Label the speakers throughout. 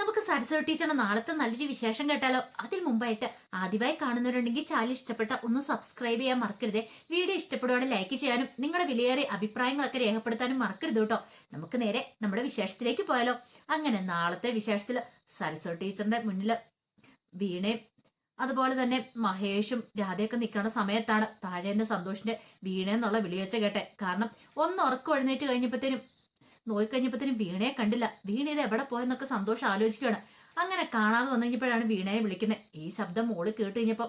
Speaker 1: നമുക്ക് സരസ്വതി ടീച്ചറിന് നാളത്തെ നല്ലൊരു വിശേഷം കേട്ടാലോ? അതിൽ മുമ്പായിട്ട് ആദ്യമായി കാണുന്നവരുണ്ടെങ്കിൽ ചാനൽ ഇഷ്ടപ്പെട്ട ഒന്ന് സബ്സ്ക്രൈബ് ചെയ്യാൻ മറക്കരുത്. വീഡിയോ ഇഷ്ടപ്പെടുവാണെങ്കിൽ ലൈക്ക് ചെയ്യാനും നിങ്ങളുടെ വിലയേറിയ അഭിപ്രായങ്ങളൊക്കെ രേഖപ്പെടുത്താനും മറക്കരുത് കേട്ടോ. നമുക്ക് നേരെ നമ്മുടെ വിശേഷത്തിലേക്ക് പോയാലോ. അങ്ങനെ നാളത്തെ വിശേഷത്തിൽ സരസ്വതി ടീച്ചറിന്റെ മുന്നിൽ വീണയും അതുപോലെ തന്നെ മഹേഷും രാധയൊക്കെ നിൽക്കുന്ന സമയത്താണ് താഴേന്ന് സന്തോഷിന്റെ വീണ എന്നുള്ള വിളിവെച്ച കേട്ടെ. കാരണം ഒന്ന് ഉറക്കം എഴുന്നേറ്റ് കഴിഞ്ഞപ്പോഴത്തേനും നോയിക്കഴിഞ്ഞപ്പോഴത്തേനും വീണയെ കണ്ടില്ല. വീണ ഇത് എവിടെ പോയെന്നൊക്കെ സന്തോഷം ആലോചിക്കുകയാണ്. അങ്ങനെ കാണാതെ വന്നു കഴിഞ്ഞപ്പോഴാണ് വീണയെ വിളിക്കുന്നത്. ഈ ശബ്ദം മോൾ കേട്ട് കഴിഞ്ഞപ്പോ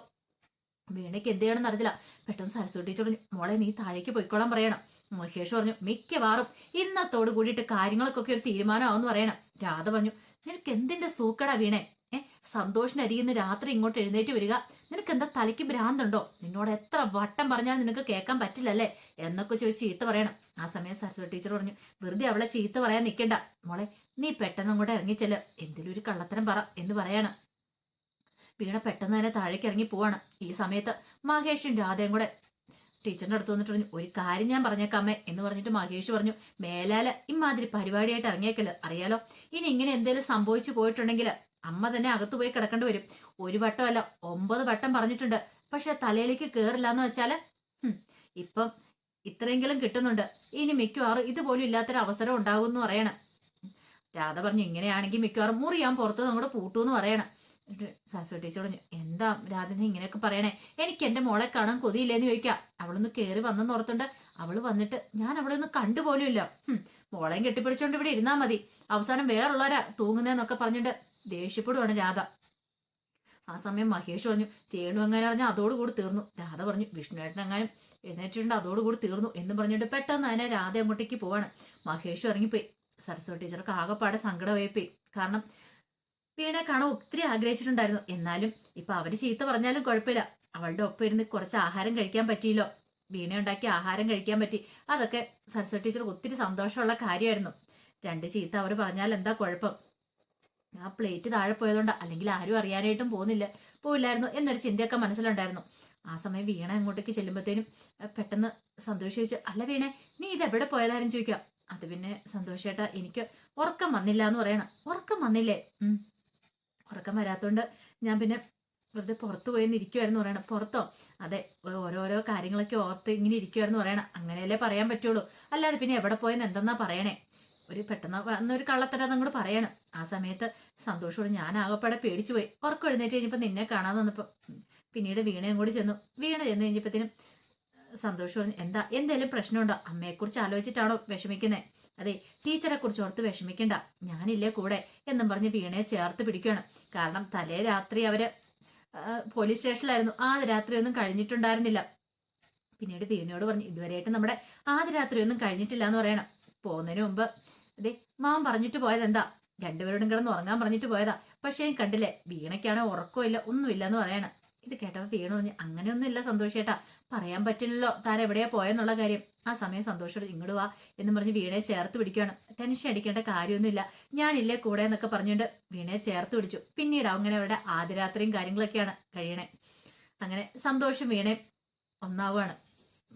Speaker 1: വീണയ്ക്ക് എന്ത് ചെയ്യണമെന്ന് അറിയില്ല പെട്ടെന്ന് സരസ്വതി ടീച്ചർ പറഞ്ഞു മോളെ നീ താഴേക്ക് പോയിക്കോളാൻ പറയണം. മഹേഷ് പറഞ്ഞു മിക്കവാറും ഇന്നത്തോട് കൂടിയിട്ട് കാര്യങ്ങൾക്കൊക്കെ ഒരു തീരുമാനമാവെന്ന് പറയണം. രാധ പറഞ്ഞു നിനക്ക് എന്തിന്റെ സൂക്കടാ വീണേ? സന്തോഷിന്റെ രാത്രി ഇങ്ങോട്ട് എഴുന്നേറ്റ് വരിക. നിനക്ക് എന്താ തലയ്ക്ക് ഭ്രാന്തുണ്ടോ? നിന്നോട് എത്ര വട്ടം പറഞ്ഞാൽ നിനക്ക് കേൾക്കാൻ പറ്റില്ലല്ലേ? എന്നൊക്കെ ചോദിച്ച് ചീത്ത പറയണം. ആ സമയം സരസ്വതി ടീച്ചർ പറഞ്ഞു വെറുതെ അവളെ ചീത്ത പറയാൻ നിൽക്കണ്ട. മോളെ നീ പെട്ടെന്ന് അങ്ങോട്ട് ഇറങ്ങിച്ചെല്ല് എന്തെങ്കിലും ഒരു കള്ളത്തരം പറ എന്ന് പറയാണ്. വീണ പെട്ടെന്ന് തന്നെ താഴേക്ക് ഇറങ്ങി പോവാണ്. ഈ സമയത്ത് മഹേഷും രാധയും കൂടെ ടീച്ചറിന്റെ അടുത്ത് വന്നിട്ട് പറഞ്ഞു ഒരു കാര്യം ഞാൻ പറഞ്ഞേക്കാമേ എന്ന് പറഞ്ഞിട്ട് മഹേഷ് പറഞ്ഞു മേലാല ഇമാതിരി പരിപാടിയായിട്ട് ഇറങ്ങിയേക്കല്ലോ. അറിയാലോ? ഇനി ഇങ്ങനെ എന്തെങ്കിലും സംഭവിച്ചു പോയിട്ടുണ്ടെങ്കിൽ അമ്മ തന്നെ അകത്തു പോയി കിടക്കേണ്ടി വരും. ഒരു വട്ടമല്ല ഒമ്പത് വട്ടം പറഞ്ഞിട്ടുണ്ട്. പക്ഷെ തലയിലേക്ക് കേറില്ല എന്ന് വെച്ചാൽ ഹും, ഇപ്പം ഇത്രയെങ്കിലും കിട്ടുന്നുണ്ട്. ഇനി മിക്കവാറും ഇതുപോലും ഇല്ലാത്തൊരു അവസരം ഉണ്ടാകും എന്ന് പറയണം. രാധ പറഞ്ഞു ഇങ്ങനെയാണെങ്കിൽ മിക്കവാറും മുറിയാൻ പുറത്തു പൂട്ടു എന്ന് പറയണം. സാസു ടീച്ചർ പറഞ്ഞു എന്താ രാധനെ ഇങ്ങനെയൊക്കെ പറയണേ? എനിക്ക് എന്റെ മോളെ കാണാൻ കൊതിയില്ലേന്ന് ചോദിക്കാം. അവളൊന്ന് കയറി വന്നെന്ന് ഓർത്തുണ്ട്. അവൾ വന്നിട്ട് ഞാൻ അവളെ ഒന്ന് കണ്ടുപോലും ഇല്ല മോളെയും കെട്ടിപ്പിടിച്ചോണ്ട് ഇവിടെ ഇരുന്നാ മതി. അവസാനം വേറുള്ളവരാ തൂങ്ങുന്നതെന്നൊക്കെ പറഞ്ഞിട്ട് ദേഷ്യപ്പെടുവാണ് രാധ. ആ സമയം മഹേഷ് പറഞ്ഞു രേണു എങ്ങനെ അറിഞ്ഞാൽ അതോടുകൂടി തീർന്നു. രാധ പറഞ്ഞു വിഷ്ണുവേട്ടൻ എങ്ങാനും എഴുന്നേറ്റിട്ടുണ്ട് അതോടുകൂടി തീർന്നു. എന്ന് പറഞ്ഞിട്ട് പെട്ടെന്ന് അതിനെ രാധ അങ്ങോട്ടേക്ക് പോവാണ്. മഹേഷ് ഇറങ്ങിപ്പോയി. സരസ്വതി ടീച്ചർക്ക് ആകെപ്പാടെ സങ്കടമായി പോയി കാരണം വീണെ കാണാൻ ഒത്തിരി ആഗ്രഹിച്ചിട്ടുണ്ടായിരുന്നു. എന്നാലും ഇപ്പൊ അവർ ചീത്ത പറഞ്ഞാലും കുഴപ്പമില്ല. അവളുടെ ഒപ്പം ഇരുന്ന് കുറച്ച് ആഹാരം കഴിക്കാൻ പറ്റിയല്ലോ. വീണ ഉണ്ടാക്കി ആഹാരം കഴിക്കാൻ പറ്റി. അതൊക്കെ സരസ്വതി ടീച്ചർക്ക് ഒത്തിരി സന്തോഷമുള്ള കാര്യമായിരുന്നു. രണ്ട് ചീത്ത അവർ പറഞ്ഞാൽ എന്താ കുഴപ്പം? ആ പ്ലേറ്റ് താഴെ പോയതുകൊണ്ട് അല്ലെങ്കിൽ ആരും അറിയാനായിട്ടും പോകുന്നില്ല. പോയില്ലായിരുന്നു എന്നൊരു ചിന്തയൊക്കെ മനസ്സിലുണ്ടായിരുന്നു. ആ സമയം വീണ അങ്ങോട്ടേക്ക് ചെല്ലുമ്പോഴത്തേനും പെട്ടെന്ന് സന്തോഷ് ചോദിച്ചു അല്ല വീണ നീ ഇത് എവിടെ പോയതാരും ചോദിക്കാം അത് പിന്നെ സന്തോഷേട്ടാ എനിക്ക് ഉറക്കം വന്നില്ല എന്ന് പറയണം. ഉറക്കം വന്നില്ലേ? ഉറക്കം വരാത്തോണ്ട് ഞാൻ പിന്നെ വെറുതെ പുറത്തു പോയി ഇരിക്കുമായിരുന്നു പറയണം. പുറത്തോ? അതെ ഓരോരോ കാര്യങ്ങളൊക്കെ ഓർത്ത് ഇങ്ങനെ ഇരിക്കുമായിരുന്നു പറയണം. അങ്ങനെയല്ലേ പറയാൻ പറ്റുള്ളൂ. അല്ലാതെ പിന്നെ എവിടെ പോയെന്ന് എന്തെന്നാ പറയണേ? ഒരു പെട്ടെന്ന് വന്നൊരു കള്ളത്തരം അങ്ങോട്ട് പറയണം. ആ സമയത്ത് സന്തോഷോട് ഞാൻ ആകപ്പാടെ പേടിച്ചു പോയി ഉറക്കം എഴുന്നേറ്റ് കഴിഞ്ഞപ്പോൾ നിന്നെ കാണാൻ വന്നപ്പോൾ പിന്നീട് വീണയും കൂടി ചെന്നു. വീണ ചെന്ന് കഴിഞ്ഞപ്പോഴത്തേനും സന്തോഷം പറഞ്ഞു എന്താ എന്തേലും പ്രശ്നമുണ്ടോ? അമ്മയെക്കുറിച്ച് ആലോചിച്ചിട്ടാണോ വിഷമിക്കുന്നത് അതെ ടീച്ചറെ കുറിച്ച് ഓർത്ത് വിഷമിക്കണ്ട. ഞാനില്ലേ കൂടെ എന്നും പറഞ്ഞ് വീണയെ ചേർത്ത് പിടിക്കുകയാണ് കാരണം തലേ രാത്രി അവർ പോലീസ് സ്റ്റേഷനിലായിരുന്നു. ആ രാത്രി ഒന്നും കഴിഞ്ഞിട്ടുണ്ടായിരുന്നില്ല. പിന്നീട് വീണയോട് പറഞ്ഞു ഇതുവരെയായിട്ട് നമ്മുടെ ആദ്യ രാത്രി ഒന്നും കഴിഞ്ഞിട്ടില്ല എന്ന് പറയണം. പോകുന്നതിന് മുമ്പ് അതെ മാം പറഞ്ഞിട്ട് പോയത് എന്താ രണ്ടുപേരോടും കിടന്ന് ഉറങ്ങാൻ പറഞ്ഞിട്ട് പോയതാ. പക്ഷെ ഞാൻ കണ്ടില്ലേ വീണയ്ക്കാണോ ഉറക്കമില്ല ഒന്നുമില്ല എന്ന് പറയണം. ഇത് കേട്ടപ്പോ വീണു പറഞ്ഞു അങ്ങനെയൊന്നും ഇല്ല സന്തോഷേട്ടാ. പറയാൻ പറ്റില്ലല്ലോ. താൻ എവിടെയാ പോയെന്നുള്ള കാര്യം. ആ സമയം സന്തോഷം ഇങ്ങോട്ട് വാ എന്ന് പറഞ്ഞ് വീണയെ ചേർത്ത് പിടിക്കുകയാണ് ടെൻഷൻ അടിക്കേണ്ട കാര്യമൊന്നുമില്ല. ഞാനില്ലേ കൂടെ എന്നൊക്കെ പറഞ്ഞുകൊണ്ട് വീണയെ ചേർത്ത് പിടിച്ചു. പിന്നീട് അങ്ങനെ അവരുടെ ആദ്യരാത്രിയും കാര്യങ്ങളൊക്കെയാണ് കഴിയണേ. അങ്ങനെ സന്തോഷം വീണെ ഒന്നാവുകയാണ്.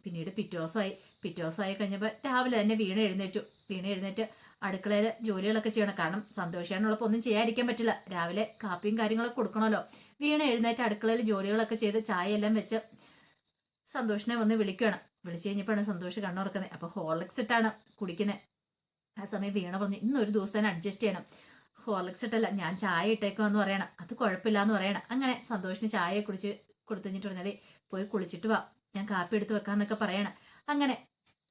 Speaker 1: പിന്നീട് പിറ്റേ ദിവസമായി. പിറ്റേ ദിവസമായി കഴിഞ്ഞപ്പോൾ രാവിലെ തന്നെ വീണ എഴുന്നേറ്റു. വീണ എഴുന്നേറ്റ് അടുക്കളയിൽ ജോലികളൊക്കെ ചെയ്യണം. കാരണം സന്തോഷാനുള്ളപ്പോൾ ഒന്നും ചെയ്യാതിരിക്കാൻ പറ്റില്ല. രാവിലെ കാപ്പിയും കാര്യങ്ങളൊക്കെ കൊടുക്കണമല്ലോ. വീണ എഴുന്നേറ്റ് അടുക്കളയിൽ ജോലികളൊക്കെ ചെയ്ത് ചായ എല്ലാം വെച്ച് സന്തോഷിനെ വന്ന് വിളിക്കുകയാണ്. വിളിച്ചു കഴിഞ്ഞപ്പോഴാണ് സന്തോഷ് കണ്ണുറക്കുന്നത് അപ്പൊ ഹോർലിക്സ് ഇട്ടാണ് കുടിക്കുന്നത്. ആ സമയം വീണ പറഞ്ഞു ഇന്നൊരു ദിവസം തന്നെ അഡ്ജസ്റ്റ് ചെയ്യണം. ഹോർലിക്സ് ഇട്ടല്ല ഞാൻ ചായ ഇട്ടേക്കുമെന്ന് പറയണം. അത് കുഴപ്പമില്ല എന്ന് പറയണം. അങ്ങനെ സന്തോഷിന് ചായ കുടിച്ച് കൊടുത്തു കഴിഞ്ഞിട്ട് പറഞ്ഞതേ പോയി കുളിച്ചിട്ട് വാ. ഞാൻ കാപ്പി എടുത്ത് വെക്കാന്നൊക്കെ പറയണം. അങ്ങനെ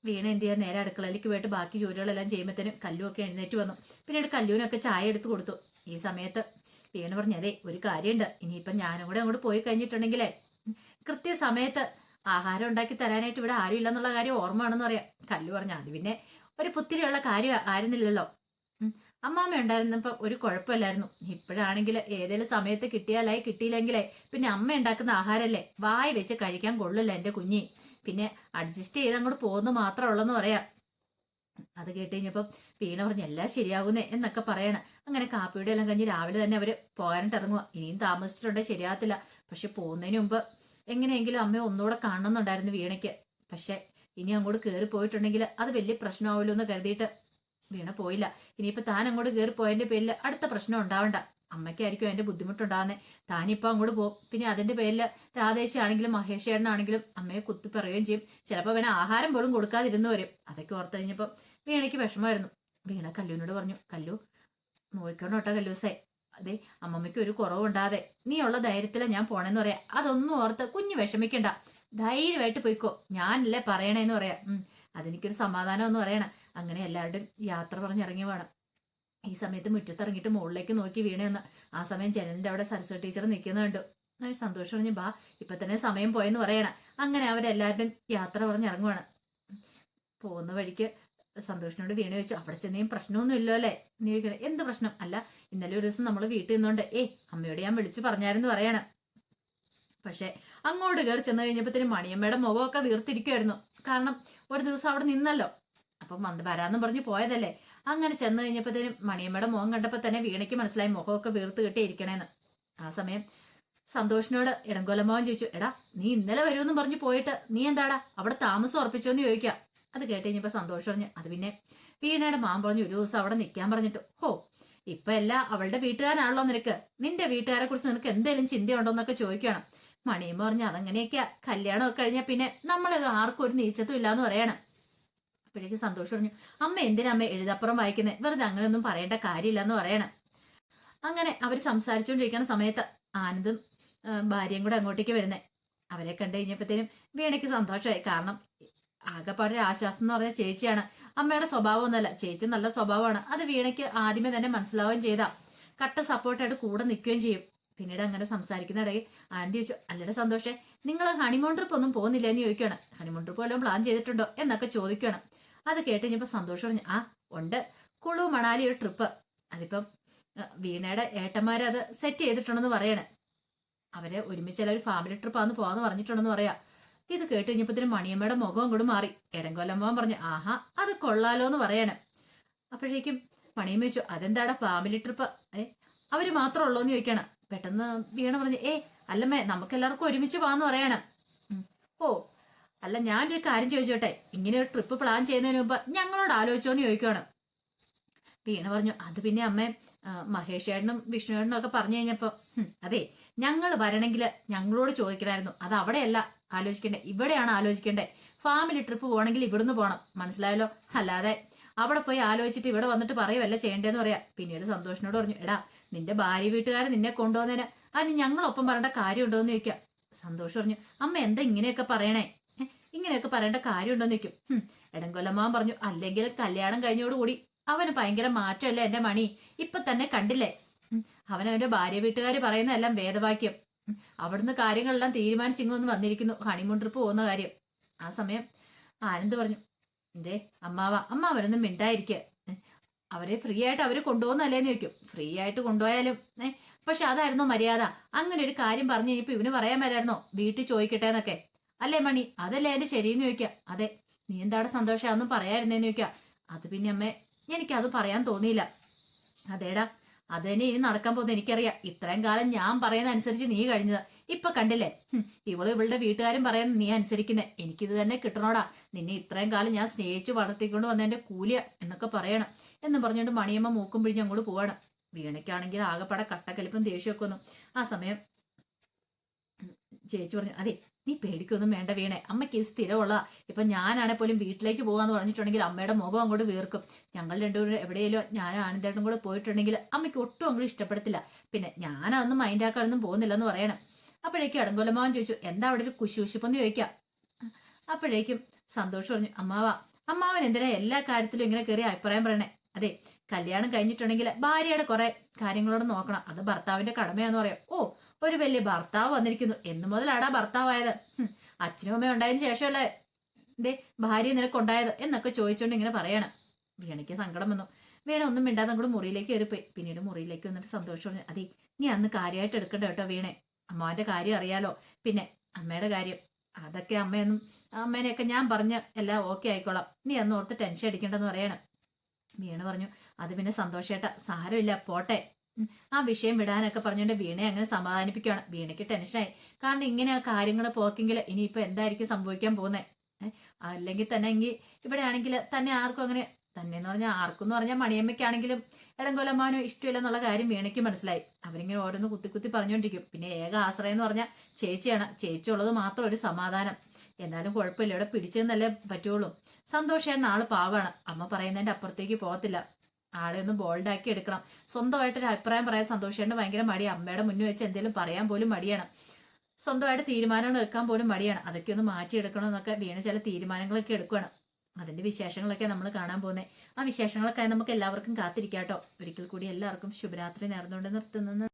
Speaker 1: വീണ എന്ത് ചെയ്യാൻ നേരെ അടുക്കളയിലേക്ക് പോയിട്ട് ബാക്കി ജോലികളെല്ലാം ചെയ്യുമ്പോഴത്തേനും കല്ലുമൊക്കെ എഴുന്നേറ്റ് വന്നു. പിന്നീട് കല്ലുവിനൊക്കെ ചായ എടുത്ത് കൊടുത്തു. ഈ സമയത്ത് വീണ പറഞ്ഞു അതെ ഒരു കാര്യമുണ്ട്. ഇനിയിപ്പം ഞാനും കൂടെ അങ്ങോട്ട് പോയി കഴിഞ്ഞിട്ടുണ്ടെങ്കിലേ കൃത്യസമയത്ത് ആഹാരം ഉണ്ടാക്കി തരാനായിട്ട് ഇവിടെ ആരും ഇല്ലെന്നുള്ള കാര്യം ഓർമ്മയാണെന്ന് പറയാം. കല്ലു പറഞ്ഞു അത് പിന്നെ ഒരു പുത്തിരിയുള്ള കാര്യം ആയിരുന്നില്ലല്ലോ. അമ്മാമ്മ ഉണ്ടായിരുന്നപ്പോ ഒരു കുഴപ്പമില്ലായിരുന്നു. ഇപ്പോഴാണെങ്കിൽ ഏതെങ്കിലും സമയത്ത് കിട്ടിയാലായി കിട്ടിയില്ലെങ്കിലേ പിന്നെ അമ്മ ഉണ്ടാക്കുന്ന ആഹാരമല്ലേ വായി വെച്ച് കഴിക്കാൻ കൊള്ളില്ല എന്റെ കുഞ്ഞി. പിന്നെ അഡ്ജസ്റ്റ് ചെയ്ത് അങ്ങോട്ട് പോകുന്നു മാത്രമേ ഉള്ളെന്ന് പറയാം. അത് കേട്ട് കഴിഞ്ഞപ്പം വീണ പറഞ്ഞു എല്ലാം ശരിയാകുന്നേ എന്നൊക്കെ പറയണ. അങ്ങനെ കാപ്പിയുടെ എല്ലാം കഴിഞ്ഞ് രാവിലെ തന്നെ അവർ പോകാനായിട്ട് ഇറങ്ങുക ഇനിയും താമസിച്ചിട്ടുണ്ടെങ്കിൽ ശരിയാകത്തില്ല. പക്ഷെ പോകുന്നതിന് മുമ്പ് എങ്ങനെയെങ്കിലും അമ്മയെ ഒന്നുകൂടെ കാണണമെന്നുണ്ടായിരുന്നു വീണയ്ക്ക്. പക്ഷെ ഇനി അങ്ങോട്ട് കയറി പോയിട്ടുണ്ടെങ്കിൽ അത് വലിയ പ്രശ്നമാവില്ലോ എന്ന് കരുതിയിട്ട് വീണ പോയില്ല. ഇനിയിപ്പോ താൻ അങ്ങോട്ട് കയറി പോയതിന്റെ പേരിൽ അടുത്ത പ്രശ്നം ഉണ്ടാവണ്ട. അമ്മയ്ക്കായിരിക്കും അതിന്റെ ബുദ്ധിമുട്ടുണ്ടാകുന്നത് താനിപ്പോ അങ്ങോട്ട് പോകും. പിന്നെ അതിന്റെ പേരിൽ രാധേശി ആണെങ്കിലും മഹേഷ് ചേട്ടനാണെങ്കിലും അമ്മയെ കുത്തി പറയുകയും ചെയ്യും. ചിലപ്പോൾ വേണേ ആഹാരം പോലും കൊടുക്കാതിരുന്നു വരും. അതൊക്കെ ഓർത്ത് കഴിഞ്ഞപ്പോൾ വീണയ്ക്ക് വിഷമമായിരുന്നു. വീണ കല്ലുവിനോട് പറഞ്ഞു കല്ലു നോക്കണം കേട്ടോ കല്ലൂസേ അതെ അമ്മമ്മയ്ക്ക് ഒരു കുറവുണ്ടാതെ നീ ഉള്ള ധൈര്യത്തിലാണ് ഞാൻ പോണെന്ന് പറയാം. അതൊന്നും ഓർത്ത് കുഞ്ഞ് വിഷമിക്കണ്ട. ധൈര്യമായിട്ട് പോയിക്കോ. ഞാനല്ലേ പറയണേന്ന് പറയാം. അതെനിക്കൊരു സമാധാനം എന്ന് പറയണം. അങ്ങനെ എല്ലാവരുടെയും യാത്ര പറഞ്ഞിറങ്ങി വേണം. ഈ സമയത്ത് മുറ്റത്തിറങ്ങിയിട്ട് മുകളിലേക്ക് നോക്കി വീണേന്ന് ആ സമയം ജനലിന്റെ അവിടെ സരസ്വതി ടീച്ചർ നിൽക്കുന്നുണ്ട് ഞാൻ സന്തോഷം പറഞ്ഞു ബാ ഇപ്പൊ തന്നെ സമയം പോയെന്ന് പറയണം. അങ്ങനെ അവരെല്ലാവരുടെയും യാത്ര പറഞ്ഞിറങ്ങുവാണ് പോകുന്ന വഴിക്ക് സന്തോഷിനോട് വീണ് ചോദിച്ചു അവിടെ ചെന്നേയും പ്രശ്നമൊന്നും ഇല്ലോ അല്ലേ? നീ ചോദിക്കണേ എന്ത് പ്രശ്നം? അല്ല ഇന്നലെ ഒരു ദിവസം നമ്മൾ വീട്ടിൽ നിന്നോണ്ട് ഏ അമ്മയോട് ഞാൻ വിളിച്ചു പറഞ്ഞായിരുന്നു പറയണം. പക്ഷെ അങ്ങോട്ട് കയറി ചെന്ന് കഴിഞ്ഞപ്പോഴത്തേനും മണിയമ്മയുടെ മുഖമൊക്കെ വീർത്തിരിക്കുമായിരുന്നു കാരണം ഒരു ദിവസം അവിടെ നിന്നല്ലോ. അപ്പം വന്ന് വരാന്ന് പറഞ്ഞ് പോയതല്ലേ. അങ്ങനെ ചെന്ന് കഴിഞ്ഞപ്പോഴത്തേനും മണിയമ്മയുടെ മുഖം കണ്ടപ്പോൾ തന്നെ വീണയ്ക്ക് മനസ്സിലായി മുഖമൊക്കെ വീർത്ത് കിട്ടിയിരിക്കണേന്ന്. ആ സമയം സന്തോഷിനോട് ഇടംകൊലമോൻ ചോദിച്ചു എടാ നീ ഇന്നലെ വരുമെന്നും പറഞ്ഞു പോയിട്ട് നീ എന്താടാ? അവിടെ താമസം ഉറപ്പിച്ചോന്ന് ചോദിക്കുക അത് കേട്ട് കഴിഞ്ഞപ്പോൾ സന്തോഷം പറഞ്ഞു അത് പിന്നെ വീണയുടെ മാൻ പറഞ്ഞു ഒരു ദിവസം അവിടെ നിൽക്കാൻ പറഞ്ഞിട്ട്. ഹോ ഇപ്പൊ എല്ലാം അവളുടെ വീട്ടുകാരാണല്ലോ നിനക്ക്. നിന്റെ വീട്ടുകാരെ കുറിച്ച് നിനക്ക് എന്തെങ്കിലും ചിന്തയുണ്ടോന്നൊക്കെ ചോദിക്കണം. മണിയമ്മ പറഞ്ഞു അതങ്ങനെയൊക്കെയാ കല്യാണമൊക്കെ കഴിഞ്ഞാൽ പിന്നെ നമ്മൾ ആർക്കും ഒരു നീച്ചത്തും ഇല്ലാന്ന് പറയണം. അപ്പോഴേക്ക് സന്തോഷം പറഞ്ഞു അമ്മ എന്തിനാ അമ്മ എഴുതപ്പുറം വായിക്കുന്നത് വെറുതെ അങ്ങനെ ഒന്നും പറയേണ്ട കാര്യമില്ലെന്ന് പറയണം. അങ്ങനെ അവർ സംസാരിച്ചുകൊണ്ടിരിക്കുന്ന സമയത്ത് ആനന്ദും ഭാര്യയും കൂടെ അങ്ങോട്ടേക്ക് വരുന്നേ. അവരെ കണ്ടു കഴിഞ്ഞപ്പോഴത്തേനും വീണയ്ക്ക് സന്തോഷമായി. കാരണം ആകെപ്പാടെ ഒരു ആശ്വാസം എന്ന് പറഞ്ഞ ചേച്ചിയാണ്. അമ്മയുടെ സ്വഭാവം ഒന്നല്ല. ചേച്ചി നല്ല സ്വഭാവമാണ്. അത് വീണയ്ക്ക് ആദ്യമേ തന്നെ മനസ്സിലാവുകയും ചെയ്താ. കട്ട സപ്പോർട്ടായിട്ട് കൂടെ നിൽക്കുകയും ചെയ്യും. പിന്നീട് അങ്ങനെ സംസാരിക്കുന്ന ഇടയിൽ ആന്റി ചോദിച്ചു അല്ലടെ സന്തോഷേ നിങ്ങൾ ഹണിമൂൺ ട്രിപ്പ് ഒന്നും പോകുന്നില്ല എന്ന് ചോദിക്കുകയാണ്. ഹണിമൂൺ ട്രിപ്പ് വല്ലതും പ്ലാൻ ചെയ്തിട്ടുണ്ടോ? എന്നൊക്കെ ചോദിക്കുകയാണ്. അത് കേട്ട് കഴിഞ്ഞപ്പോൾ സന്തോഷം പറഞ്ഞു ആ ഉണ്ട്. കുളു മണാലി ഒരു ട്രിപ്പ് അതിപ്പം വീണയുടെ ഏട്ടന്മാരെ അത് സെറ്റ് ചെയ്തിട്ടുണ്ടെന്ന് പറയണേ. അവരെ ഒരുമിച്ച് ഒരു ഫാമിലി ട്രിപ്പാന്ന് പോവാന്ന് പറഞ്ഞിട്ടുണ്ടെന്ന് പറയാ. ഇത് കേട്ട് കഴിഞ്ഞപ്പത്തിന് മണിയമ്മയുടെ മുഖം കൂടെ മാറി. എടങ്കൊല്ലമ്മൻ പറഞ്ഞു. ആഹാ അത് കൊള്ളാലോ എന്ന് പറയണേ. അപ്പോഴേക്കും മണിയമ്മ ചോദിച്ചു അതെന്താടാ ഫാമിലി ട്രിപ്പ് ഏ അവർ മാത്രമേ ഉള്ളൂ എന്ന് ചോദിക്കണം പെട്ടെന്ന് വീണ പറഞ്ഞു ഏ അല്ലമ്മേ നമുക്ക് എല്ലാവർക്കും ഒരുമിച്ച് പോവാന്ന് പറയണം. ഓ അല്ല ഞാൻ ഒരു കാര്യം ചോദിച്ചോട്ടെ? ഇങ്ങനെ ഒരു ട്രിപ്പ് പ്ലാൻ ചെയ്യുന്നതിന് മുമ്പ് ഞങ്ങളോട് ആലോചിച്ചോന്ന് ചോദിക്കണം വീണ പറഞ്ഞു അത് പിന്നെ അമ്മേ മഹേഷേടനും മഹേഷ് ചേട്ടനും വിഷ്ണു ചേട്ടനും ഒക്കെ പറഞ്ഞു കഴിഞ്ഞപ്പോ അതെ ഞങ്ങൾ വരണമെങ്കിൽ ഞങ്ങളോട് ചോദിക്കണമായിരുന്നു അത് അവിടെയല്ല ആലോചിക്കണ്ടേ ഇവിടെയാണ് ആലോചിക്കേണ്ടേ. ഫാമിലി ട്രിപ്പ് പോകണമെങ്കിൽ ഇവിടുന്ന് പോകണം മനസ്സിലായല്ലോ? അല്ലാതെ അവിടെ പോയി ആലോചിച്ചിട്ട് ഇവിടെ വന്നിട്ട് പറയുമല്ല ചെയ്യേണ്ടതെന്ന് പറയാ. പിന്നീട് സന്തോഷിനോട് പറഞ്ഞു എടാ നിന്റെ ഭാര്യ വീട്ടുകാരെ നിന്നെ കൊണ്ടുപോകുന്നതിന് അതിന് ഞങ്ങളൊപ്പം പറയേണ്ട കാര്യമുണ്ടോ എന്ന് ചോദിക്കാം. സന്തോഷം പറഞ്ഞു അമ്മ എന്താ ഇങ്ങനെയൊക്കെ പറയണേ? "ഏ, ഇങ്ങനെയൊക്കെ പറയേണ്ട കാര്യമുണ്ടോന്ന് ചോദിക്കും. "ഹും, എടംകൊല്ലമ്മാൻ പറഞ്ഞു അല്ലെങ്കിൽ കല്യാണം കഴിഞ്ഞോടുകൂടി അവന് ഭയങ്കര മാറ്റമല്ലേ എന്റെ മണി? ഇപ്പൊ തന്നെ കണ്ടില്ലേ? അവനവന്റെ ഭാര്യ വീട്ടുകാർ പറയുന്നതെല്ലാം വേദവാക്യം. അവിടുന്ന് കാര്യങ്ങളെല്ലാം തീരുമാനിച്ചിങ്ങോന്ന് വന്നിരിക്കുന്നു ഹണിമൂൺ ട്രിപ്പ് പോകുന്ന കാര്യം. ആ സമയം ആനന്ദ് പറഞ്ഞു എന്തേ അമ്മാവ അമ്മാവനൊന്നും മിണ്ടായിരിക്കുക അവരെ ഫ്രീ ആയിട്ട് അവരെ കൊണ്ടുപോകുന്നല്ലേന്ന് ചോദിക്കും. ഫ്രീ ആയിട്ട് കൊണ്ടുപോയാലും ഏ പക്ഷെ അതായിരുന്നോ മര്യാദ. അങ്ങനെ ഒരു കാര്യം പറഞ്ഞു കഴിഞ്ഞപ്പോ ഇവന് പറയാൻ വരായിരുന്നോ വീട്ടിൽ ചോദിക്കട്ടെ എന്നൊക്കെ. അല്ലേ മണി അതല്ലേ എന്റെ ശരിയെന്ന് ചോദിക്കുക അതെ നീ എന്താണ് സന്തോഷം അതൊന്നും പറയായിരുന്നേന്ന് ചോദിക്കുക അത് പിന്നെ അമ്മേ എനിക്കത് പറയാൻ തോന്നിയില്ല. അതേടാ അതന്നെ തന്നെ ഇനി നടക്കാൻ പോകുന്നത് എനിക്കറിയാം. ഇത്രയും കാലം ഞാൻ പറയുന്ന അനുസരിച്ച് നീ കഴിഞ്ഞത്. ഇപ്പൊ കണ്ടില്ലേ? ഇവൾ ഇവളുടെ വീട്ടുകാരും പറയുന്നത് നീ അനുസരിക്കുന്നേ. എനിക്കിത് തന്നെ കിട്ടണോടാ. നിന്നെ ഇത്രയും കാലം ഞാൻ സ്നേഹിച്ചു വളർത്തിക്കൊണ്ട് വന്നതിന്റെ കൂലിയ എന്നൊക്കെ പറയണം. എന്ന് പറഞ്ഞുകൊണ്ട് മണിയമ്മ മൂക്കും പിഴിഞ്ഞ് അങ്ങോട്ട് പോവാണ്. വീണയ്ക്കാണെങ്കിൽ ആകെപ്പാടെ കട്ടക്കലിപ്പും ദേഷ്യമൊക്കെ ഒന്നും ആ സമയം ചേച്ചി പറഞ്ഞു അതെ നീ പേടിക്കൊന്നും വേണ്ട വീണേ. അമ്മയ്ക്ക് ഇത് സ്ഥിരമുള്ള ഇപ്പൊ ഞാനാണെ പോലും വീട്ടിലേക്ക് പോകാന്ന് പറഞ്ഞിട്ടുണ്ടെങ്കിൽ അമ്മയുടെ മുഖം അങ്ങോട്ട് വീർക്കും. ഞങ്ങൾ രണ്ടുപേരും എവിടെയെങ്കിലും ഞാൻ ആനന്ദേട്ടും കൂടെ പോയിട്ടുണ്ടെങ്കിൽ അമ്മയ്ക്ക് ഒട്ടും അങ്ങോട്ട് ഇഷ്ടപ്പെടത്തില്ല. പിന്നെ ഞാനതൊന്നും മൈൻഡ് ആക്കാനൊന്നും പോകുന്നില്ലെന്ന് പറയണം. അപ്പോഴേക്കും അടങ്കൊലമാവൻ ചോദിച്ചു എന്താ അവിടെ ഒരു കുശുഷിപ്പെന്ന് ചോദിക്കാം? അപ്പോഴേക്കും സന്തോഷം പറഞ്ഞു അമ്മാവ അമ്മാവൻ എന്തിനാ എല്ലാ കാര്യത്തിലും ഇങ്ങനെ കയറി അഭിപ്രായം പറയണേ? അതെ കല്യാണം കഴിഞ്ഞിട്ടുണ്ടെങ്കിൽ ഭാര്യയുടെ കുറെ കാര്യങ്ങളോട് നോക്കണം. അത് ഭർത്താവിന്റെ കടമയാന്ന് പറയാം. ഓ ഒരു വലിയ ഭർത്താവ് വന്നിരിക്കുന്നു. എന്നു മുതലാടാ ഭർത്താവായത്. അച്ഛനും അമ്മയും ഉണ്ടായതിനു ശേഷമല്ലേ ദേ ഭാര്യ നിനക്കുണ്ടായത്? എന്നൊക്കെ ചോദിച്ചുകൊണ്ട് ഇങ്ങനെ പറയണം. വീണയ്ക്ക് സങ്കടം വന്നു. വീണ ഒന്നും മിണ്ടാതെ നമ്മൾ മുറിയിലേക്ക് കയറിപ്പോയി. പിന്നീട് മുറിയിലേക്ക് വന്നിട്ട് സന്തോഷം പറഞ്ഞു അതെ നീ അന്ന് കാര്യമായിട്ട് എടുക്കണ്ട കേട്ടോ വീണേ. അമ്മാവന്റെ കാര്യം അറിയാലോ. പിന്നെ അമ്മയുടെ കാര്യം. അതൊക്കെ അമ്മയൊന്നും അമ്മേനെയൊക്കെ ഞാൻ പറഞ്ഞ് എല്ലാം ഓക്കെ ആയിക്കോളാം. നീ അന്ന് ഓർത്ത് ടെൻഷൻ അടിക്കേണ്ടെന്ന് പറയണം. വീണ് പറഞ്ഞു അത് പിന്നെ സന്തോഷേട്ട സാരമില്ല പോട്ടെ. ആ വിഷയം വിടാനൊക്കെ പറഞ്ഞുകൊണ്ട് വീണയെ അങ്ങനെ സമാധാനിപ്പിക്കുകയാണ്. വീണയ്ക്ക് ടെൻഷനായി കാരണം ഇങ്ങനെ കാര്യങ്ങൾ പോക്കെങ്കിൽ ഇനിയിപ്പോൾ എന്തായിരിക്കും സംഭവിക്കാൻ പോകുന്നത് അല്ലെങ്കിൽ തന്നെ എങ്കിൽ ഇവിടെ ആണെങ്കിൽ തന്നെ ആർക്കും അങ്ങനെ തന്നെ എന്ന് പറഞ്ഞാൽ എന്ന് പറഞ്ഞാൽ മണിയമ്മയ്ക്കാണെങ്കിലും ഇടംകൊലമാനോ ഇഷ്ടമില്ല എന്നുള്ള കാര്യം വീണയ്ക്ക് മനസ്സിലായി. അവരിങ്ങനെ ഓരോന്ന് കുത്തി കുത്തി പറഞ്ഞുകൊണ്ടിരിക്കും പിന്നെ ഏക ആശ്രയം എന്ന് പറഞ്ഞാൽ ചേച്ചിയാണ്. ചേച്ചി ഉള്ളത് മാത്രം ഒരു സമാധാനം. എന്നാലും കുഴപ്പമില്ല. ഇവിടെ പിടിച്ചെന്നല്ലേ പറ്റുള്ളൂ. സന്തോഷേട്ടൻ ആൾ പാവാണ്. അമ്മ പറയുന്നതിന്റെ അപ്പുറത്തേക്ക് പോകത്തില്ല. ആളെ ഒന്ന് ബോൾഡാക്കി എടുക്കണം. സ്വന്തമായിട്ടൊരു അഭിപ്രായം പറയാൻ സന്തോഷേട്ടന് ഭയങ്കര മടി. അമ്മയുടെ മുന്നിൽ വെച്ച് എന്തെങ്കിലും പറയാൻ പോലും മടിയാണ്. സ്വന്തമായിട്ട് തീരുമാനങ്ങൾ എടുക്കാൻ പോലും മടിയാണ്. അതൊക്കെ ഒന്ന് മാറ്റിയെടുക്കണം എന്നൊക്കെ വീണ് ചില തീരുമാനങ്ങളൊക്കെ എടുക്കുകയാണ് അതിന്റെ വിശേഷങ്ങളൊക്കെ നമ്മൾ കാണാൻ പോകുന്നത് ആ വിശേഷങ്ങളൊക്കെ നമുക്ക് എല്ലാവർക്കും കാത്തിരിക്കാം കേട്ടോ ഒരിക്കൽ കൂടി എല്ലാവർക്കും ശുഭരാത്രി നേർന്നുകൊണ്ട് നിർത്തുന്നത്